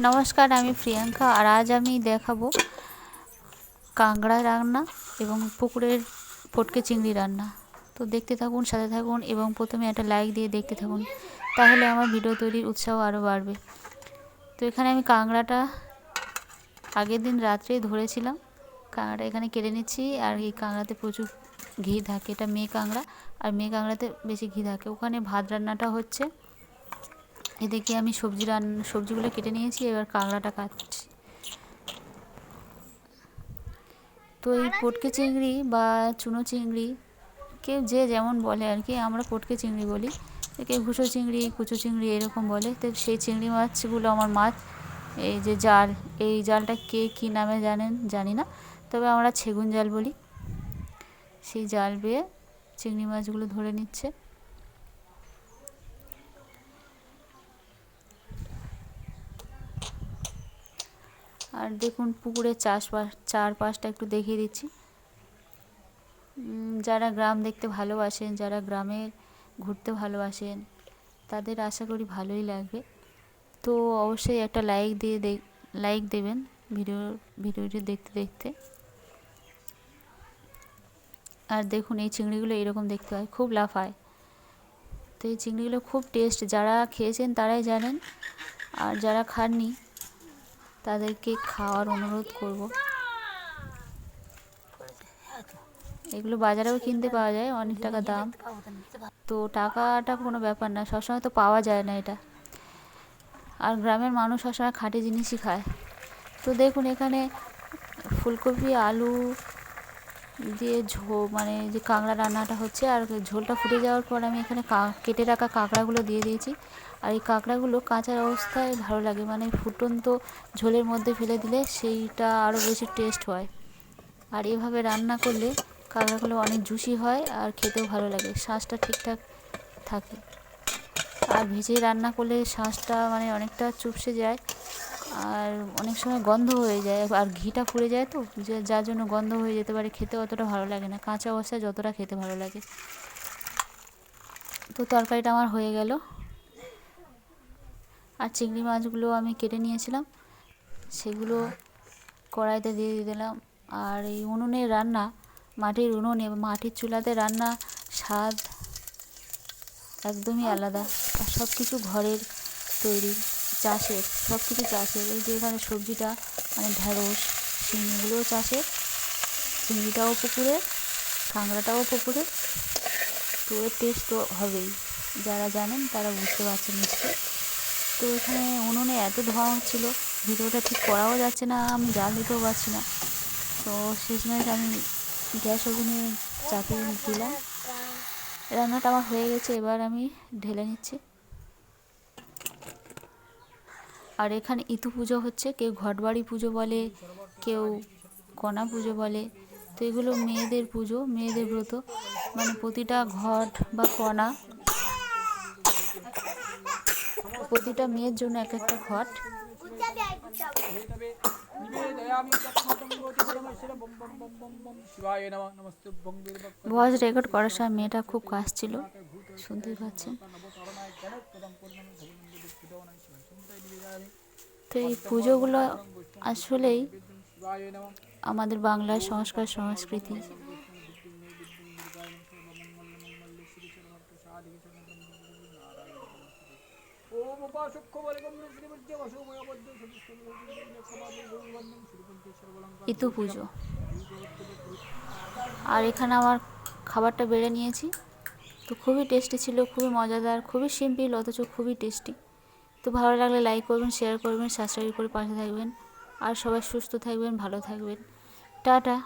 নমস্কার, আমি প্রিয়াঙ্কা আর আজ আমি দেখাবো কাঁকড়া রান্না এবং পুকুরের পটকে চিংড়ি রান্না। তো দেখতে থাকুন, সাথে থাকুন এবং প্রথমে একটা লাইক দিয়ে দেখতে থাকুন, তাহলে আমার ভিডিও তৈরির উৎসাহ আরও বাড়বে। তো এখানে আমি কাঁকড়াটা আগের দিন রাত্রেই ধরেছিলাম। কাঁকড়াটা এখানে কেটে নিচ্ছি আর এই কাঁকড়াতে প্রচুর ঘি থাকে। এটা মেয়ে কাঁকড়া, আর মেয়ে কাঁকড়াতে বেশি ঘি থাকে। ওখানে ভাত রান্নাটা হচ্ছে এদিকে আমি সবজি রান্না সবজিগুলো কেটে নিয়েছি এবার কাঁকড়াটা কাটছি। তো এই পটকে চিংড়ি বা চুনো চিংড়ি কেউ যে যেমন বলে আর কি আমরা পটকে চিংড়ি বলি। কেউ ঘুষো চিংড়ি কুচো চিংড়ি এরকম বলে। তো সেই চিংড়ি মাছগুলো আমার মাছ এই যে জাল এই জালটা কে কী নামে জানেন জানি না। তবে আমরা সেগুন জাল বলি। সেই জাল বেয়ে চিংড়ি মাছগুলো ধরে নিচ্ছে। আর দেখুন পুকুরের চাষবাস, চারপাশটা একটু দেখিয়ে দিচ্ছি। যারা গ্রাম দেখতে ভালোবাসেন, যারা গ্রামে ঘুরতে ভালোবাসেন, তাদের আশা করি ভালোই লাগবে। তো অবশ্যই একটা লাইক দিয়ে লাইক দেবেন ভিডিও, ভিডিওটি দেখতে দেখতে। আর দেখুন এই চিংড়িগুলো এরকম দেখতে হয়, খুব লাফায় তো এই চিংড়িগুলো খুব টেস্ট যারা খেয়েছেন তারাই জানেন, আর যারা খাননি তাদেরকে খাওয়ার অনুরোধ করব। এগুলো বাজারেও কিনতে পাওয়া যায়, অনেক টাকা দাম। তো টাকাটা কোনো ব্যাপার না, সবসময় তো পাওয়া যায় না এটা। আর গ্রামের মানুষ সবসময় খাঁটি জিনিসই খায়। তো দেখুন এখানে ফুলকপি, আলু দিয়ে ঝো মানে যে কাঁকড়া রান্নাটা হচ্ছে, আর ঝোলটা ফুটে যাওয়ার পর আমি এখানে কেটে রাখা কাঁকড়াগুলো দিয়ে দিয়েছি। আর এই কাঁকড়াগুলো কাঁচার অবস্থায় ভালো লাগে মানে ফুটন্ত ঝোলের মধ্যে ফেলে দিলে সেইটা আরও বেশি টেস্ট হয়। আর এভাবে রান্না করলে কাঁকড়াগুলো অনেক জুসি হয় আর খেতেও ভালো লাগে শাঁসটা ঠিকঠাক থাকে। আর ভেজে রান্না করলে শাঁসটা মানে অনেকটা চুপসে যায়। আর অনেক সময় গন্ধ হয়ে যায়, আর ঘিটা পুড়ে যায় তো, যে যার জন্য গন্ধ হয়ে যেতে পারে, খেতে অতটা ভালো লাগে না। কাঁচা অবস্থায় যতটা খেতে ভালো লাগে। তো তরকারিটা আমার হয়ে গেল। আর চিংড়ি মাছগুলো আমি কেটে নিয়েছিলাম। সেগুলো কড়াইতে দিয়ে দিলাম। আর এই উনুনের রান্না, মাটির উনুনে মাটির চুলাতে রান্না, স্বাদ একদমই আলাদা। আর সব কিছু ঘরের তৈরি। চাষের সব কিছু চাষের। এই যে এখানে সবজিটা মানে ঢ্যাঁড়স শিঙিগুলোও চাষের। চিংড়িটাও পুকুরে, কাঁকড়াটাও পুকুরে। তো এর টেস্ট তো হবেই। যারা জানেন তারা বুঝতে পারছেন নিশ্চয়ই। তো এখানে উনুনে এত ধোঁয়া হচ্ছিল ভিডিওটা ঠিক করাও যাচ্ছে না, আমি জাল দিতেও পারছি না। তো শেষমেশ আমি গ্যাস ওভেনে চাপিয়ে দিলাম। রান্নাটা আমার হয়ে গেছে, এবার আমি ঢেলে নিচ্ছি। আর এখানে ইতু পুজো হচ্ছে কেউ ঘটবাড়ি পুজো বলে কেউ কণা পুজো বলে। তো এগুলো মেয়েদের পুজো মেয়েদের ব্রত। মানে প্রতিটা ঘট বা কণা প্রতিটা মেয়ের জন্য এক একটা ঘট। ভয়েস রেকর্ড করার সময় মেয়েটা খুব কাশছিল শুনতেই পাচ্ছেন। তো এই পুজোগুলো আসলেই আমাদের বাংলার সংস্কার সংস্কৃতি। ইতু পুজো। আর এখানে আমার খাবারটা বেড়ে নিয়েছি। তো খুবই টেস্টি ছিল, খুবই মজাদার, খুবই সিম্পল, অথচ খুবই টেস্টি। তো ভালো লাগলে লাইক করবেন শেয়ার করবেন সাবস্ক্রাইব করে পাশে থাকবেন। আর সবাই সুস্থ থাকবেন, ভালো থাকবেন। টাটা।